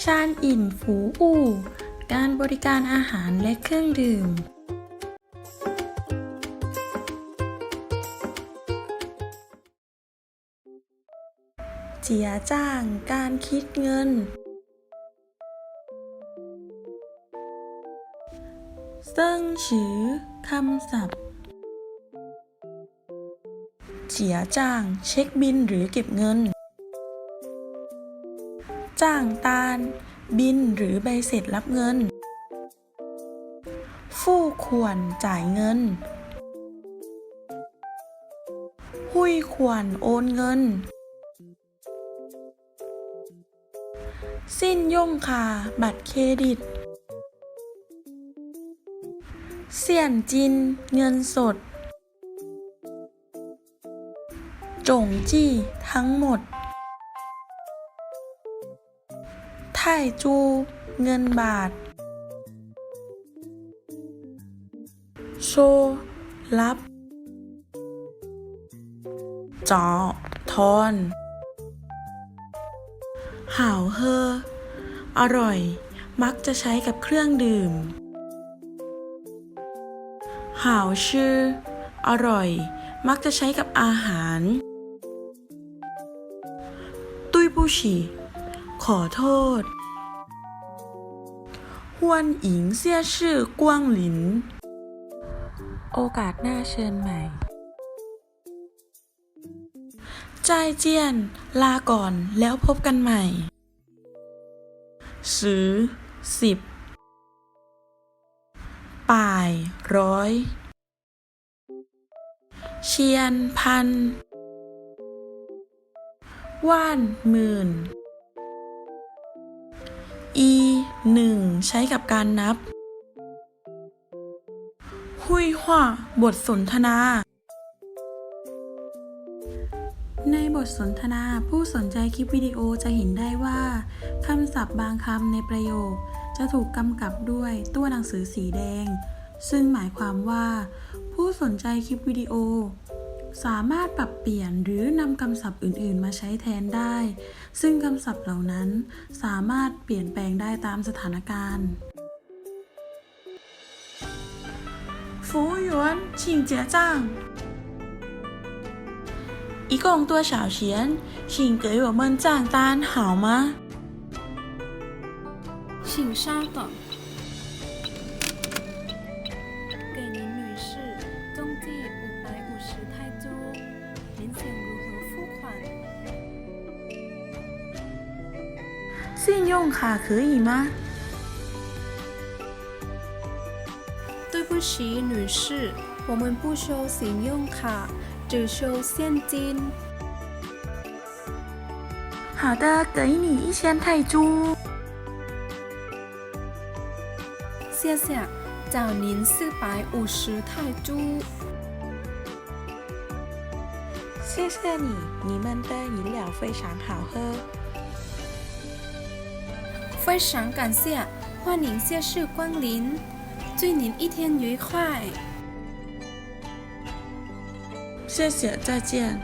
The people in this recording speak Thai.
ชานอินฝูอู่ การบริการอาหารและเครื่องดื่ม เจียจ้าง การคิดเงิน เซิ่งฉือคำศัพท์ เจียจ้าง เช็คบินหรือเก็บเงิน จ้างตาล บินหรือใบเสร็จรับเงิน ฟู่ควรจ่ายเงิน หุยควรโอนเงิน สิ้นย่งคาบัตรเครดิต เสี่ยนจินเงินสดจงจี้ทั้งหมด ไท่จู เงินบาท โช รับ จอ ทอนห่าวเฮอ อร่อย มักจะใช้กับเครื่องดื่มห่าวชื่อ อร่อย มักจะใช้กับอาหาร ตุ้ยปูฉีขอโทษ วนหญิงเสียชื่อกว้างหลิน โอกาสหน้าเชิญใหม่ใจเจียน ลาก่อนแล้วพบกันใหม่ซื้อสิบป่าย ร้อย เชียน พัน ว่านหมื่น อี หนึ่งใช้กับการนับ หุยหว่าบทสนทนา ในบทสนทนาผู้สนใจคลิปวิดีโอจะเห็นได้ว่าคำศัพท์บางคำในประโยค จะถูกกำกับด้วยตัวหนังสือสีแดง ซึ่งหมายความว่า ผู้สนใจคลิปวิดีโอ สามารถปรับเปลี่ยนหรือนำคำศัพท์อื่น ๆ มาใช้แทนได้ ซึ่งคำศัพท์เหล่านั้นสามารถเปลี่ยนแปลงได้ตามสถานการณ์服务员请结账一共多少钱？请给我们账单好吗？请稍等。 信用卡可以吗？对不起，女士，我们不收信用卡，只收现金。好的，给你一千泰铢。谢谢，找您四百五十泰铢。谢谢你，你们的饮料非常好喝。非常感谢，欢迎下次光临，祝您一天愉快。谢谢，再见。